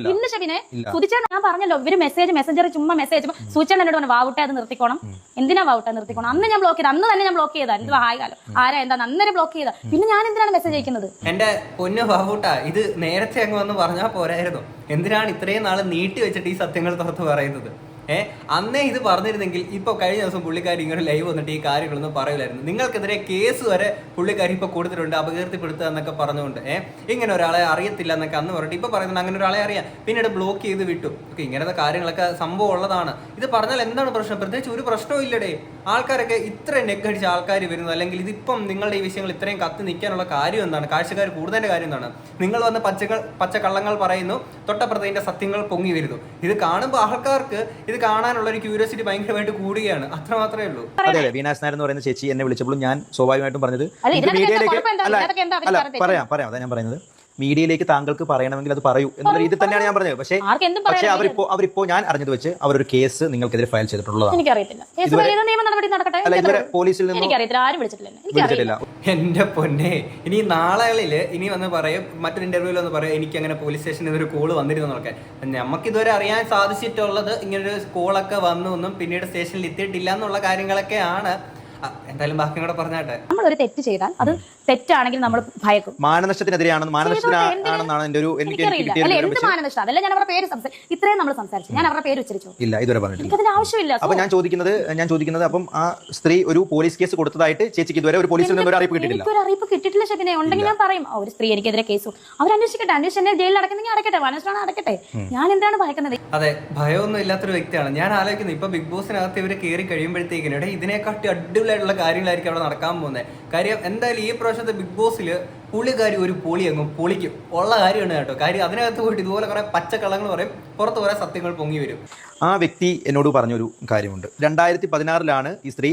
എനിക്ക് ഷബിനെ. ഞാൻ പറഞ്ഞല്ലോ ഇവർ മെസ്സേജ് മെസ്സഞ്ചർ ചുമ്മാ മെസ്സേജ് സൂചന എന്നോട് പറഞ്ഞു വാവുട്ടെ അത് നിർത്തിക്കോണം എന്തിനാ വാവുട്ടെ നിർത്തിക്കോണം അന്ന് ഞാൻ ബ്ലോക്ക് ചെയ്ത അന്ന് തന്നെ ഞാൻ ബ്ലോക്ക് ചെയ്താ എന്ത് കാലം ആരാ എന്താ അന്നേരം ബ്ലോക്ക് ചെയ്ത പിന്നെ ഞാൻ എന്തിനാണ് മെസ്സേജ് അയക്കുന്നത് എന്റെ പൊന്നു ബാബുട്ട ഇത് നേരത്തെ അങ്ങ് വന്ന് പറഞ്ഞാൽ പോരായിരുന്നു എന്തിനാണ് ഇത്രയും നാൾ നീട്ടി വെച്ചിട്ട് ഈ സത്യങ്ങൾ തുറത്ത് പറയുന്നത് ഏ അന്നേ ഇത് പറഞ്ഞിരുന്നെങ്കിൽ ഇപ്പൊ കഴിഞ്ഞ ദിവസം പുള്ളിക്കാരി ഇങ്ങനെ ലൈവ് വന്നിട്ട് ഈ കാര്യങ്ങളൊന്നും പറയില്ലായിരുന്നു. നിങ്ങൾക്കെതിരെ കേസ് വരെ പുള്ളിക്കാരി ഇപ്പൊ കൊടുത്തിട്ടുണ്ട് അപകീർത്തിപ്പെടുത്തുക എന്നൊക്കെ പറഞ്ഞുകൊണ്ട്. ഏഹ് ഇങ്ങനെ ഒരാളെ അറിയത്തില്ല എന്നൊക്കെ അന്ന് പറഞ്ഞിട്ട് ഇപ്പൊ പറയുന്നത് അങ്ങനെ ഒരാളെ അറിയാം. പിന്നീട് ബ്ലോക്ക് ചെയ്ത് വിട്ടു. ഓക്കെ ഇങ്ങനത്തെ കാര്യങ്ങളൊക്കെ സംഭവം ഉള്ളതാണ്. ഇത് പറഞ്ഞാൽ എന്താണ് പ്രശ്നം? പ്രത്യേകിച്ച് ഒരു പ്രശ്നവും ഇല്ലടേ. ആൾക്കാരൊക്കെ ഇത്ര നെക്കടിച്ച ആൾക്കാർ വരുന്നു. അല്ലെങ്കിൽ ഇതിപ്പം നിങ്ങളുടെ ഈ വിഷയങ്ങൾ ഇത്രയും കത്തി നിൽക്കാനുള്ള കാര്യം എന്താണ്? കാഴ്ചക്കാർ കൂടുതലിന്റെ കാര്യം എന്താണ്? നിങ്ങൾ വന്ന് പച്ചകൾ പച്ചക്കള്ളങ്ങൾ പറയുന്നു തൊട്ടപ്രതിന്റെ സത്യങ്ങൾ പൊങ്ങി വരുന്നു. ഇത് കാണുമ്പോൾ ആൾക്കാർക്ക് ഇത് കാണാനുള്ള ഒരു ക്യൂരിയോസിറ്റി ഭയങ്കരമായിട്ട് കൂടുകയാണ്. അത്ര മാത്രമേ ഉള്ളൂ. അതെ അതെ. വീണാസ് നായർ എന്ന് പറയുന്ന ചേച്ചി എന്നെ വിളിച്ചപ്പോഴും ഞാൻ സ്വാഭാവികമായിട്ടും പറഞ്ഞത് അല്ല, എനിക്ക് മീഡിയയിലേക്ക്? പറയാം പറയാം. അതാ ഞാൻ പറയുന്നത്. മീഡിയയിലേക്ക് താങ്കൾക്ക് പറയണമെങ്കിൽ അത് പറയൂ എന്നുള്ള രീതിയിൽ തന്നെയാണ് ഞാൻ പറഞ്ഞത്. പക്ഷേ ആർക്ക് എന്തും പക്ഷേ. അവരിപ്പോ അവരിപ്പോ ഞാൻ അറിഞ്ഞത് വെച്ച് അവരൊരു കേസ് നിങ്ങൾക്കെതിരെ ഫയൽ ചെയ്തിട്ടുള്ളതാണ്. എനിക്കറിയത്തില്ല. പോലീസിൽ നിന്നോ വിളിച്ചിട്ടില്ല എന്റെ പൊന്നെ ഇനി നാളെകളിൽ ഇനി വന്ന് പറയും മറ്റൊരു ഇന്റർവ്യൂവിൽ വന്ന് പറയും എനിക്ക് അങ്ങനെ പോലീസ് സ്റ്റേഷനിൽ നിന്ന് ഒരു കോൾ വന്നിരുന്നു നോക്കാൻ നമുക്ക് ഇതുവരെ അറിയാൻ സാധിച്ചിട്ടുള്ളത് ഇങ്ങനൊരു കോളൊക്കെ വന്നു എന്നും പിന്നീട് സ്റ്റേഷനിൽ എത്തിയിട്ടില്ല എന്നുള്ള കാര്യങ്ങളൊക്കെയാണ് എന്തായാലും ബാക്കി കൂടെ പറഞ്ഞാട്ടെ നമ്മൾ ഒരു തെറ്റ് ചെയ്താൽ അത് തെറ്റാണെങ്കിൽ നമ്മൾ ഭയക്കും. മാനനഷ്ടത്തിനെതിരെയാണെന്ന്? മാനനഷ്ടത്തിനാണെന്നാണ് എന്റെ ഒരു എനിക്ക് എനിക്ക് എനിക്കറിയില്ല കിട്ടിയ അല്ല വിവരം എന്ത് മാനനഷ്ടം? അതല്ല ഞാൻ അവരുടെ പേര് സംസാരിച്ചു ഇത്രയും നമ്മൾ സംസാരിച്ചു. ഞാൻ അവരുടെ പേര് ഉച്ചരിച്ചു. ഇല്ല ഇതുവരെ പറഞ്ഞിട്ടില്ല. എനിക്കതിന് ആവശ്യമില്ല. അപ്പൊ ഞാൻ ചോദിക്കുന്നത് ഞാൻ ചോദിക്കുന്നത് അപ്പം ആ സ്ത്രീ ഒരു പോലീസ് കേസ് കൊടുത്തതായിട്ട് ചേച്ചിക്ക് ഇതുവരെ ഒരു പോലീസിൽ നിന്ന് ഒരു അറിയിപ്പ് കിട്ടിയിട്ടില്ല. എനിക്കൊരു അറിയിപ്പ് കിട്ടിയിട്ടില്ല ശബിനെ ഉണ്ടെങ്കിൽ ഞാൻ പറയും ആ, ഒരു സ്ത്രീ എനിക്കെതിരെ കേസ് അവർ അന്വേഷിക്കട്ടെ അന്വേഷിച്ച് എന്നെ ജയിലിൽ അടക്കുന്നെങ്കിൽ അടക്കട്ടെ വനശ്രാണ് അടക്കട്ടെ ഞാൻ എന്താണ് ഭയക്കുന്നത്? അതെ ഭയമൊന്നും ഇല്ലാത്തൊരു വ്യക്തിയാണ്. ഞാൻ ആലോചിക്കുന്നത് ഇപ്പൊ ബിഗ് ബോസിനകത്ത് ഇവർ കയറി കഴിയുമ്പോഴത്തേക്കിനും ഇവിടെ ഇതിനെക്കാട്ടി അടിപൊളിയായിട്ടുള്ള കാര്യങ്ങളായിരിക്കും അവിടെ നടക്കാൻ പോകുന്നത് കാര്യം എന്തായാലും ഈ പ്രാവശ്യത്തെ ബിഗ് ബോസിൽ പുള്ളിക്കാരി ഒരു പൊളി അങ്ങ് പൊളിക്കും. ഉള്ള കാര്യമാണ് കേട്ടോ. കാര്യം അതിനകത്ത് പോയിട്ട് ഇതുപോലെ കുറെ പച്ചക്കള്ളങ്ങൾ പറയും. പുറത്ത് കുറെ സത്യങ്ങൾ പൊങ്ങി വരും. ആ വ്യക്തി എന്നോട് പറഞ്ഞൊരു കാര്യമുണ്ട്. രണ്ടായിരത്തി പതിനാറിലാണ് ഈ സ്ത്രീ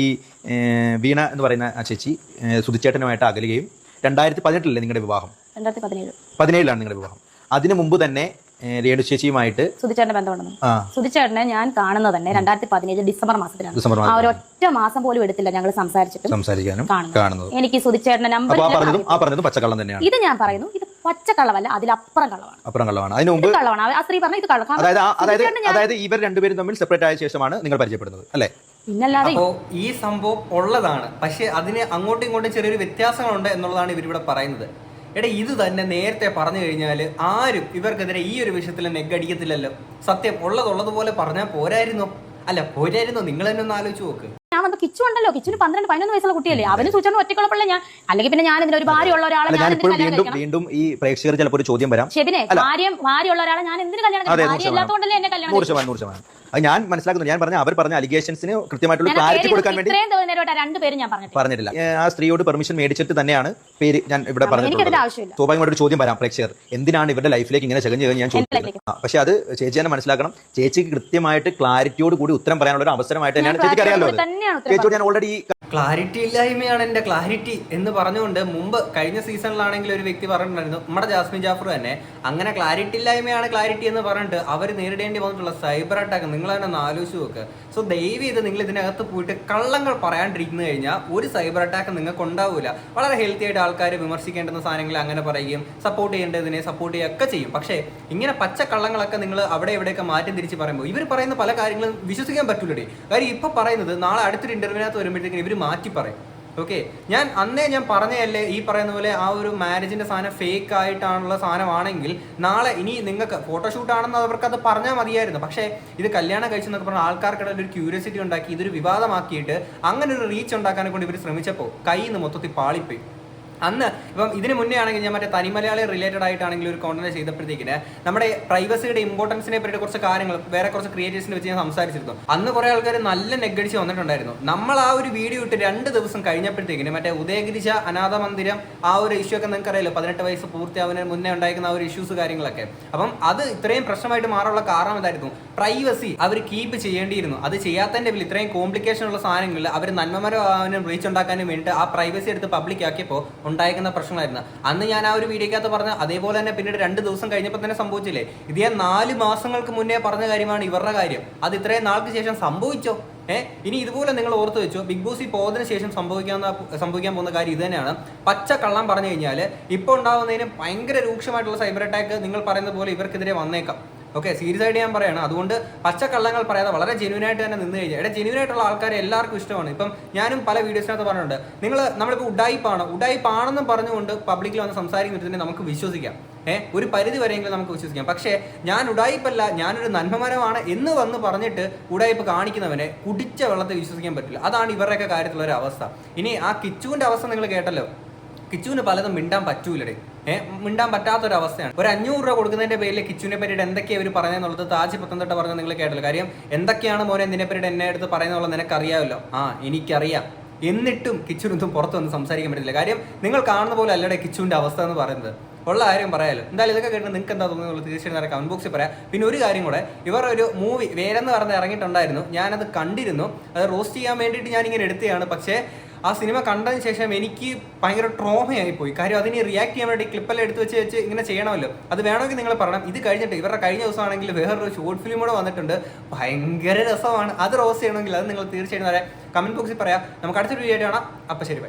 ഈ വീണ എന്ന് പറയുന്ന ആ ചേച്ചി സുധിച്ചേട്ടനുമായിട്ട് അകലുകയും രണ്ടായിരത്തി പതിനെട്ടിലല്ലേ നിങ്ങളുടെ വിവാഹം? പതിനേഴിലാണ് നിങ്ങളുടെ വിവാഹം. അതിനു മുമ്പ് തന്നെ രേണു ചേച്ചിയുമായിട്ട് സുധിച്ചേട്ടന്റെ ബന്ധമുണ്ടെന്ന്. ആ. സുധിച്ചേട്ടനെ ഞാൻ കാണുന്നത് തന്നെ രണ്ടായിരത്തി പതിനേഴ് ഡിസംബർ മാസത്തിലാണ്. ഡിസംബർ ആ ഒരൊറ്റ ഒരു ഒറ്റ മാസം പോലും എടുത്തില്ല ഞങ്ങൾ സംസാരിച്ചിട്ട് സംസാരിക്കാനും കാണുന്നത്. എനിക്ക് സുധിച്ചേട്ടന്റെ നമ്പർ ആ പറഞ്ഞതും ആ പച്ചക്കള്ളം തന്നെയാണ്. ഇത് ഞാൻ പറയുന്നു. ഇത് പച്ചക്കള്ളവല്ല അതിലപ്പുറം കള്ളവാണ് അപ്പുറം കള്ളവാണ് അതിന് മുമ്പ് കള്ളവാണ് ആ- ആ സ്ത്രീ പറഞ്ഞു ഇത് കള്ളം അതായത് അതായത് ഇവർ രണ്ടുപേരും തമ്മിൽ സെപ്പറേറ്റ് ആയ ശേഷമാണ് നിങ്ങൾ പരിചയപ്പെടുന്നത് അല്ലേ? പിന്നല്ലാതെ അപ്പോ ഈ സംഭവം ഉള്ളതാണ്. പക്ഷെ അതിന് അങ്ങോട്ടും ഇങ്ങോട്ടും ചെറിയൊരു വ്യത്യാസങ്ങളുണ്ട് എന്നുള്ളതാണ് ഇവരിവിടെ പറയുന്നത്. എടാ ഇത് തന്നെ നേരത്തെ പറഞ്ഞു കഴിഞ്ഞാൽ ആരും ഇവർക്കെതിരെ ഈ ഒരു വിഷയത്തിൽ നെഗ് അടിക്കത്തില്ലല്ലോ. സത്യം ഉള്ളതുള്ളതുപോലെ പറഞ്ഞാൽ പോരായിരുന്നോ? അല്ല പോരായിരുന്നോ? നിങ്ങൾ തന്നെ ഒന്ന് ആലോചിച്ച് നോക്ക്. ഞാൻ വന്ന് കിച്ചു ഉണ്ടല്ലോ. കിച്ചുന് പന്ത്രണ്ട് പതിനൊന്ന് വയസ്സുള്ള കുട്ടിയല്ലേ. അവന് സൂചന ഒറ്റക്കുള്ളപ്പോഴേ ഞാൻ? അല്ലെങ്കിൽ പിന്നെ ഞാൻ ഇതിന് ഒരു ഭാര്യയുള്ള ഒരാളെ ഞാൻ ഞാൻ കല്യാണം വീണ്ടും കഴിക്കണം വീണ്ടും ഈ പ്രേക്ഷകർ ചിലപ്പോൾ ഒരു ചോദ്യം വരാം. ഷെബിനെ അല്ല. ഭാര്യ ഭാര്യയുള്ള ഒരാളെ ഞാൻ എന്തിനു കല്യാണം അതെ കഴിക്കണം നൂറ് ഭാര്യ ഇല്ലാത്തതുകൊണ്ടല്ലേ എന്നെ കല്യാണം നൂറ് കഴിച്ചത്? ശതമാനം നൂറ് ശതമാനം. അത് ഞാൻ മനസ്സിലാക്കുന്നു. ഞാൻ പറഞ്ഞ അവർ പറഞ്ഞ അലിഗേഷൻസിന് കൃത്യമായിട്ടുള്ള ഞാൻ ക്ലാരിറ്റി പേര് കൊടുക്കാൻ വേണ്ടി ഇത്രയും നേരമായിട്ട് ആ രണ്ടുപേരും ഞാൻ പറഞ്ഞിട്ടില്ല. പറഞ്ഞിട്ടില്ല. ഏ, ആ സ്ത്രീയോട് പെർമിഷൻ മേടിച്ചിട്ട് തന്നെയാണ് പേര് ഞാൻ ഇവിടെ എനിക്കതിന്റെ ആവശ്യമില്ല. സ്വാഭാവികമായിട്ട് ഒരു ചോദ്യം വരാം പ്രേക്ഷകർ. എന്തിനാണ് ഇവരുടെ ലൈഫിലേക്ക് ഇങ്ങനെ ചകഞ്ഞ് കഴിഞ്ഞ് ഞാൻ ചോദിക്കുന്നത്? ആ, പക്ഷെ അത് ചേച്ചി തന്നെ മനസ്സിലാക്കണം. ചേച്ചിക്ക് കൃത്യമായിട്ട് ക്ലാരിറ്റിയോട് കൂടി ഉത്തരം പറയാനുള്ള ഒരു അവസരമായിട്ട് തന്നെയാണ് ചേച്ചി ചേച്ചിക്ക് അറിയാലോ അത്. ഉത്തരം ചേച്ചിയോട് ഞാൻ ഓൾറെഡി ക്ലാരിറ്റി ഇല്ലായ്മയാണ് എന്റെ ക്ലാരിറ്റി എന്ന് പറഞ്ഞുകൊണ്ട് മുമ്പ് കഴിഞ്ഞ സീസണിലാണെങ്കിൽ ഒരു വ്യക്തി പറഞ്ഞിട്ടുണ്ടായിരുന്നു നമ്മുടെ ജാസ്മിൻ ജാഫർ തന്നെ അങ്ങനെ ക്ലാരിറ്റി ഇല്ലായ്മയാണ് ക്ലാരിറ്റി എന്ന് പറഞ്ഞിട്ട് അവർ നേരിടേണ്ടി വന്നിട്ടുള്ള സൈബർ അറ്റാക്ക് നിങ്ങൾ തന്നെ ഒന്ന് ആലോചിച്ച് നോക്ക്. സോ ദയവ് ചെയ്ത് നിങ്ങൾ ഇതിനകത്ത് പോയിട്ട് കള്ളങ്ങൾ പറയാണ്ടിരിക്കുന്നു കഴിഞ്ഞാൽ ഒരു സൈബർ അറ്റാക്ക് നിങ്ങൾക്ക് ഉണ്ടാവില്ല വളരെ ഹെൽത്തി ആയിട്ട് ആൾക്കാർ വിമർശിക്കേണ്ടുന്ന സാധനങ്ങൾ അങ്ങനെ പറയുകയും സപ്പോർട്ട് ചെയ്യേണ്ടതിനെ സപ്പോർട്ട് ചെയ്യുകയൊക്കെ ചെയ്യും. പക്ഷേ ഇങ്ങനെ പച്ച കള്ളങ്ങളൊക്കെ നിങ്ങൾ അവിടെ ഇവിടെയൊക്കെ മാറ്റി തിരിച്ച് പറയുമ്പോൾ ഇവർ പറയുന്ന പല കാര്യങ്ങളും വിശ്വസിക്കാൻ പറ്റൂലേ കാര്യം ഇപ്പൊ പറയുന്നത് നാളെ അടുത്തൊരു ഇന്റർവ്യൂവിനകത്ത് വരുമ്പോഴത്തേക്കും ഇവർ മാറ്റി പറയും. ഓക്കെ ഞാൻ അന്നേ ഞാൻ പറഞ്ഞതല്ലേ ഈ പറയുന്ന പോലെ ആ ഒരു മാരേജിന്റെ സാധനം ഫേക്ക് ആയിട്ടാണുള്ള സാധനമാണെങ്കിൽ നാളെ ഇനി നിങ്ങൾക്ക് ഫോട്ടോഷൂട്ട് ആണെന്ന് അവർക്ക് അത് പറഞ്ഞാൽ മതിയായിരുന്നു. പക്ഷേ ഇത് കല്യാണം കഴിച്ചെന്നൊക്കെ പറഞ്ഞ ആൾക്കാർക്കിടയിൽ ഒരു ക്യൂരിയോസിറ്റി ഉണ്ടാക്കി ഇതൊരു വിവാദമാക്കിയിട്ട് അങ്ങനെ ഒരു റീച്ച് ഉണ്ടാക്കാനെ കൊണ്ട് ഇവർ ശ്രമിച്ചപ്പോൾ കയ്യിൽ നിന്ന് മൊത്തത്തിൽ പാളിപ്പോയി. അന്ന് ഇപ്പം ഇതിന് മുന്നേ ആണെങ്കിൽ ഞാൻ മറ്റേ തനിമലയാളി റിലേറ്റഡ് ആയിട്ടാണെങ്കിൽ ഒരു കോണ്ടന്റ് ചെയ്തപ്പോഴത്തേക്കിന് നമ്മുടെ പ്രൈവസിയുടെ ഇമ്പോർട്ടൻസിനെ പറ്റി കുറച്ച് കാര്യങ്ങൾ വേറെ കുറച്ച് ക്രിയേറ്റേഴ്സിനെ വെച്ച് ഞാൻ സംസാരിച്ചിരുന്നു. അന്ന് കുറേ ആൾക്കാർ നല്ല നെഗടിച്ച് വന്നിട്ടുണ്ടായിരുന്നു. നമ്മൾ ആ ഒരു വീഡിയോ ഇട്ട് രണ്ട് ദിവസം കഴിഞ്ഞപ്പോഴത്തേക്കിന് മറ്റേ ഉദയഗിരിജ അനാഥ മന്ദിരം ആ ഒരു ഇഷ്യൂ ഒക്കെ നിങ്ങൾക്ക് അറിയാലോ പതിനെട്ട് വയസ്സ് പൂർത്തിയാവുന്നതിന് മുന്നേ ഉണ്ടായിരുന്ന ആ ഒരു ഇഷ്യൂസ് കാര്യങ്ങളൊക്കെ. അപ്പം അത് ഇത്രയും പ്രശ്നമായിട്ട് മാറാനുള്ള കാരണം എന്തായിരുന്നു? പ്രൈവസി അവർ കീപ്പ് ചെയ്യേണ്ടിയിരുന്നു. അത് ചെയ്യാത്തതിന്റെ പേരിൽ ഇത്രയും കോംപ്ലിക്കേഷൻ ഉള്ള സാധനങ്ങളിൽ അവർ നന്മമരമാവാനും റീച്ച് ഉണ്ടാക്കാനും വേണ്ടിയിട്ട് ആ പ്രൈവസി എടുത്ത് പബ്ലിക് ആക്കിയപ്പോൾ ഉണ്ടായിരിക്കുന്ന പ്രശ്നമായിരുന്നു അന്ന് ഞാൻ ആ ഒരു വീഡിയോക്കകത്ത് പറഞ്ഞ അതേപോലെ തന്നെ പിന്നീട് രണ്ട് ദിവസം കഴിഞ്ഞപ്പോൾ തന്നെ സംഭവിച്ചില്ലേ? ഇത് ഞാൻ നാല് മാസങ്ങൾക്ക് മുന്നേ പറഞ്ഞ കാര്യമാണ് ഇവരുടെ കാര്യം. അത് ഇത്രയും നാൾക്ക് ശേഷം സംഭവിച്ചോ? ഏഹ് ഇനി ഇതുപോലെ നിങ്ങൾ ഓർത്ത് വെച്ചോ ബിഗ് ബോസിൽ പോകുന്നതിന് ശേഷം സംഭവിക്കാവുന്ന സംഭവിക്കാൻ പോകുന്ന കാര്യം ഇത് തന്നെയാണ്. പച്ച കള്ളം പറഞ്ഞു കഴിഞ്ഞാൽ ഇപ്പോൾ ഉണ്ടാകുന്നതിന് ഭയങ്കര രൂക്ഷമായിട്ടുള്ള സൈബർ അറ്റാക്ക് നിങ്ങൾ പറയുന്ന പോലെ ഇവർക്കെതിരെ വന്നേക്കാം. ഓക്കെ സീരിയസ് ആയിട്ട് ഞാൻ പറയുകയാണ് അതുകൊണ്ട് പച്ച കള്ളങ്ങൾ പറയാതെ വളരെ ജെനുവിനായിട്ട് തന്നെ നിന്ന് കഴിഞ്ഞാൽ ഇവിടെ ജെനുവിനായിട്ടുള്ള ആൾക്കാരെ എല്ലാവർക്കും ഇഷ്ടമാണ്. ഇപ്പം ഞാനും പല വീഡിയോസിനകത്ത് പറഞ്ഞിട്ടുണ്ട്. നിങ്ങൾ നമ്മളിപ്പോൾ ഉഡായിപ്പാണ് ഉഡായിപ്പാണെന്ന് പറഞ്ഞുകൊണ്ട് പബ്ലിക്കിൽ വന്ന് സംസാരിക്കുന്നതിനെ നമുക്ക് വിശ്വസിക്കാം. ഏഹ് ഒരു പരിധി വരെയെങ്കിലും നമുക്ക് വിശ്വസിക്കാം. പക്ഷേ ഞാൻ ഉടായിപ്പല്ല ഞാനൊരു നന്മമരമാണ് എന്ന് വന്ന് പറഞ്ഞിട്ട് ഉടായിപ്പ് കാണിക്കുന്നവനെ കുടിച്ച വെള്ളത്തെ വിശ്വസിക്കാൻ പറ്റില്ല. അതാണ് ഇവരുടെയൊക്കെ കാര്യത്തിലുള്ള ഒരു അവസ്ഥ. ഇനി ആ കിച്ചുവിന്റെ അവസ്ഥ നിങ്ങൾ കേട്ടല്ലോ. കിച്ചുവിന് പലതും മിണ്ടാൻ പറ്റൂലടേ. ഏഹ് മിണ്ടാൻ പറ്റാത്തൊരവസ്ഥയാണ്. ഒരു അഞ്ഞൂറ് രൂപ കൊടുക്കുന്നതിന്റെ പേരിൽ കിച്ചുവിനെ പറ്റിയിട്ട് എന്തൊക്കെയാണ് അവർ പറയുന്നത് താജ് പത്തനംതിട്ട പറഞ്ഞ നിങ്ങൾ കേട്ടല്ലോ. കാര്യം എന്തൊക്കെയാണ് മോനെ നിന്നെ പറ്റിയിട്ട് എന്നെ അടുത്ത് പറയുന്നുള്ളത് നിനക്കറിയാമല്ലോ. ആ എനിക്കറിയാം. എന്നിട്ടും കിച്ചുവിനൊന്നും പുറത്ത് വന്ന് സംസാരിക്കാൻ പറ്റില്ല. കാര്യം നിങ്ങൾ കാണുന്ന പോലെ അല്ലടെ കിച്ചുവിന്റെ അവസ്ഥ എന്ന് പറയുന്നത്. ഉള്ള കാര്യം പറയാലോ. എന്തായാലും ഇതൊക്കെ കേട്ട് നിങ്ങൾക്ക് എന്താ തോന്നുന്നത്? തീർച്ചയായിട്ടും കമന്റ് ബോക്സിൽ പറയാം. പിന്നെ ഒരു കാര്യം കൂടെ ഇവർ ഒരു മൂവി വേരെന്ന് പറഞ്ഞ് ഇറങ്ങിയിട്ടുണ്ടായിരുന്നു. ഞാനത് കണ്ടിരുന്നു. അത് റോസ്റ്റ് ചെയ്യാൻ വേണ്ടിയിട്ട് ഞാനിങ്ങനെ എടുത്തതാണ്. പക്ഷേ ആ സിനിമ കണ്ടതിന് ശേഷം എനിക്ക് ഭയങ്കര ട്രോമയായി പോയി കാര്യം അതിന് റിയാക്ട് ചെയ്യാൻ വേണ്ടി ക്ലിപ്പെല്ലാം എടുത്ത് വെച്ച് വെച്ച് ഇങ്ങനെ ചെയ്യണമല്ലോ. അത് വേണമെങ്കിൽ നിങ്ങൾ പറയണം. ഇത് കഴിഞ്ഞിട്ട് ഇവരുടെ കഴിഞ്ഞ ദിവസമാണെങ്കിൽ വേറൊരു ഷോർട്ട് ഫിലിം കൂടെ വന്നിട്ടുണ്ട്. ഭയങ്കര രസമാണ്. അത് റോസ് ചെയ്യണമെങ്കിൽ അത് നിങ്ങൾ തീർച്ചയായിട്ടും കമന്റ് ബോക്സിൽ പറയാം. നമുക്ക് അടുത്തൊരു വീഡിയോ കാണാം. അപ്പം ശരി ബൈ